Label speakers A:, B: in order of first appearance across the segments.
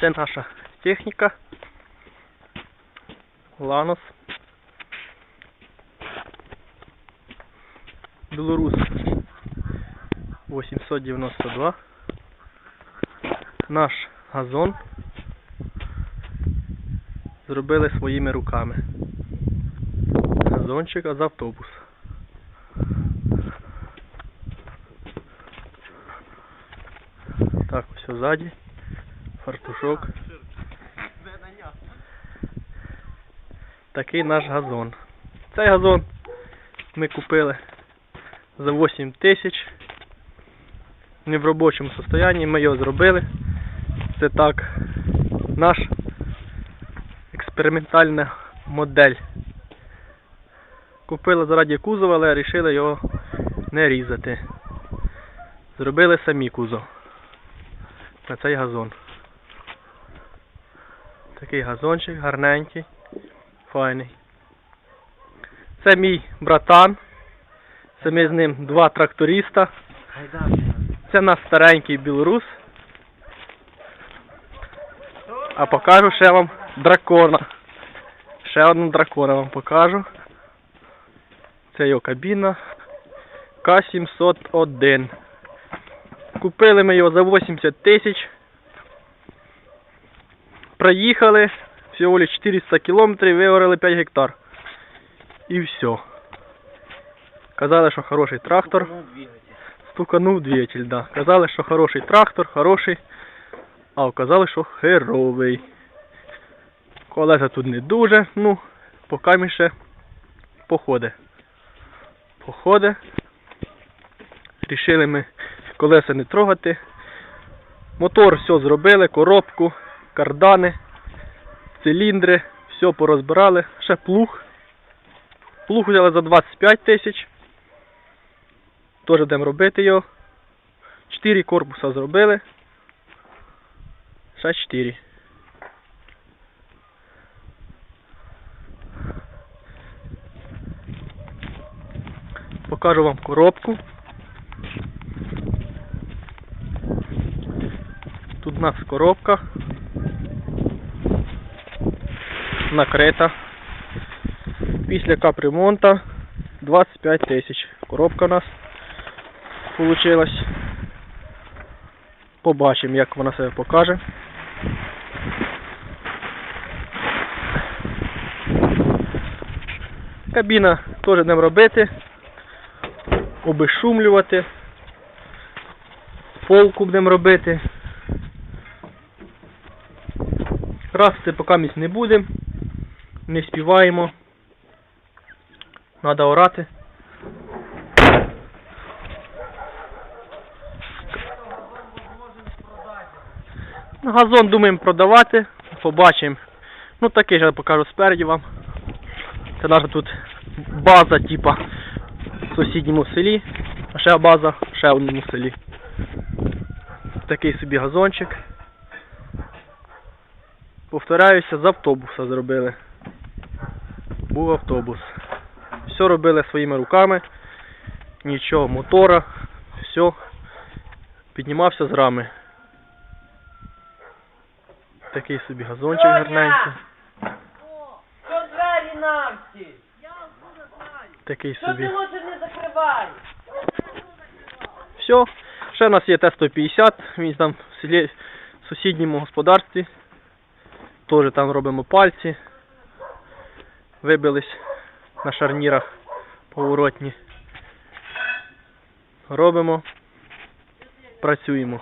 A: Це наша техніка. Ланос. Білорус 892. Наш газон зробили своїми руками. Газончик з автобус. Так, все ззаді. Фартушок. Такий наш газон. Цей газон ми купили за 8 тисяч. Не в робочому стані, ми його зробили. Це так наш експериментальна модель. Купили заради кузова, але вирішили його не різати. Зробили самі кузов на цей газон. Такий газончик гарненький, файний. Це мій братан. Це ми з ним два тракториста. Це наш старенький білорус. А покажу ще вам дракона. Ще одного дракона вам покажу. Це його кабіна К701. Купили ми його за 80 тисяч. Проїхали всього лиш 400 кілометрів, виорали 5 гектар. І все. Казали, що хороший трактор. Стуканув двигатель, да. Казали, що хороший трактор, хороший. А оказали, що херовий. Колеса тут не дуже, ну, поки ми ще походи. Походи. Рішили ми колеса не трогати. Мотор все зробили, коробку, кардани, циліндри, все порозбирали. Ще плуг. Плуг взяли за 25 тисяч. Теж будемо робити його. Чотири корпуса зробили. Ще чотири. Покажу вам коробку. Тут у нас коробка. Накрита. Після капремонта 25 тисяч. Коробка у нас получилась. Побачимо, як вона себе покаже. Кабіна теж будемо робити. Обезшумлювати. Полку будемо робити. Красти поки місць не будемо. Не співаємо. Надо орати. Газон думаємо продавати. Побачимо. Ну такий же я покажу спереді вам. Це наша тут база, типа в сусідньому селі. А ще база в ще одному селі. Такий собі газончик. Повторяюся, з автобуса зробили. Був автобус. Все робили своїми руками. Нічого, мотора, все. Піднімався з рами. Такий собі газончик гарненький. Такий собі. Все. Ще у нас є Т-150, він там в селі в сусідньому господарстві. Теж там робимо пальці. Вибились на шарнірах поворотні. Робимо. Працюємо.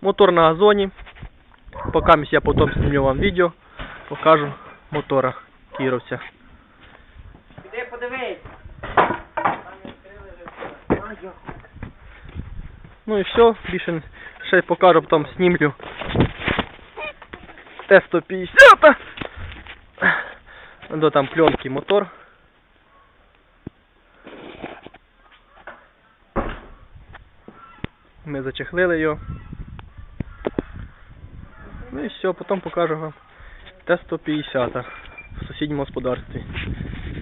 A: Мотор на газоні. Поки я потім знімлю вам відео, покажу мотора кіровця.
B: Іди подивись.
A: Ну і все, більше ще покажу, потім знімлю Т-150. До там пленки мотор. Ми зачехлили його. Ну і все, потім покажу вам Т-150 в сусідньому господарстві.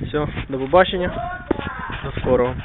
A: Все, до побачення, до скорого.